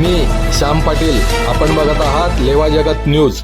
मी श्याम पाटील. आपण बघत आहात लेवा जगत न्यूज.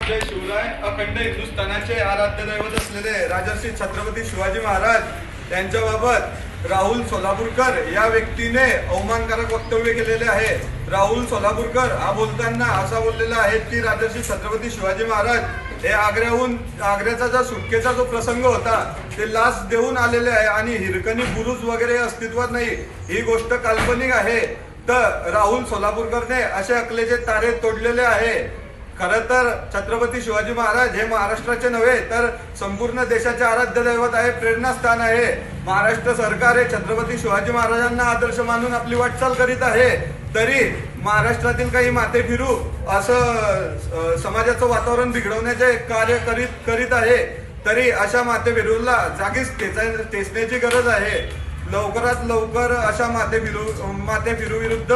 शिवराय. अखंड हिंदुस्थानाचे आराध्य दैवत असलेले राजर्षी छत्रपती शिवाजी महाराज यांच्याबाबत राहुल सोलापूरकर या व्यक्तीने अवमानकारक वक्तव्य केलेले आहे. राहुल सोलापूरकर हा बोलताना असा बोललेला आहे की राजर्षी छत्रपती शिवाजी महाराज हे आग्र्याहून आग्र्याचा जो सुटकेचा जो प्रसंग होता ते लाच देऊन आलेले आहे आणि हिरकणी बुरुज वगैरे अस्तित्वात नाही. ही गोष्ट काल्पनिक आहे. तर राहुल सोलापूरकरने असे अकलेचे तारे तोडलेले आहे. खरं तर छत्रपती शिवाजी महाराज हे महाराष्ट्राचे नव्हे तर संपूर्ण देशाचे आराध्य दैवत आहे प्रेरणास्थान आहे. महाराष्ट्र सरकार हे छत्रपती शिवाजी महाराजांना आदर्श मानून आपली वाटचाल करीत आहे. तरी महाराष्ट्रातील काही माते फिरू असं समाजाचं वातावरण बिघडवण्याचे कार्य करीत करीत आहे. तरी अशा माते फिरूला जागीच टेचा- टेचण्याची गरज आहे. लवकरात लवकर अशा माते फिरू माते फिरू विरुद्ध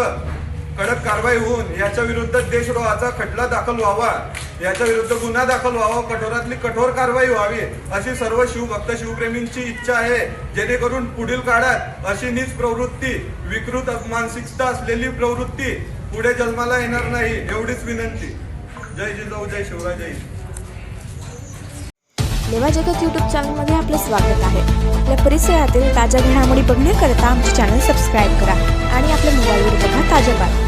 कडक कारवाई होऊन याच्या विरुद्ध देशद्रोहाचा खटला दाखल व्हावा याच्या विरुद्ध गुन्हा दाखल व्हावा कठोरातली कठोर कारवाई व्हावी अशी सर्व शिवभक्त शिवप्रेमींची इच्छा आहे. जेणेकरून पुढील काळात अशी नीच प्रवृत्ती विकृत मानसिकता असलेली प्रवृत्ती पुढे जन्माला येणार नाही एवढीच विनंती. जय जिजाऊ जय शिवराय जय लेवा जगत यूट्यूब चॅनलमध्ये आपलं स्वागत आहे. आपल्या परिसरातील ताज्या घडामोडी बघण्याकरता आमचे चॅनल सबस्क्राईब करा आणि आपल्या मोबाईलवर बघा ताज्या बातम्या.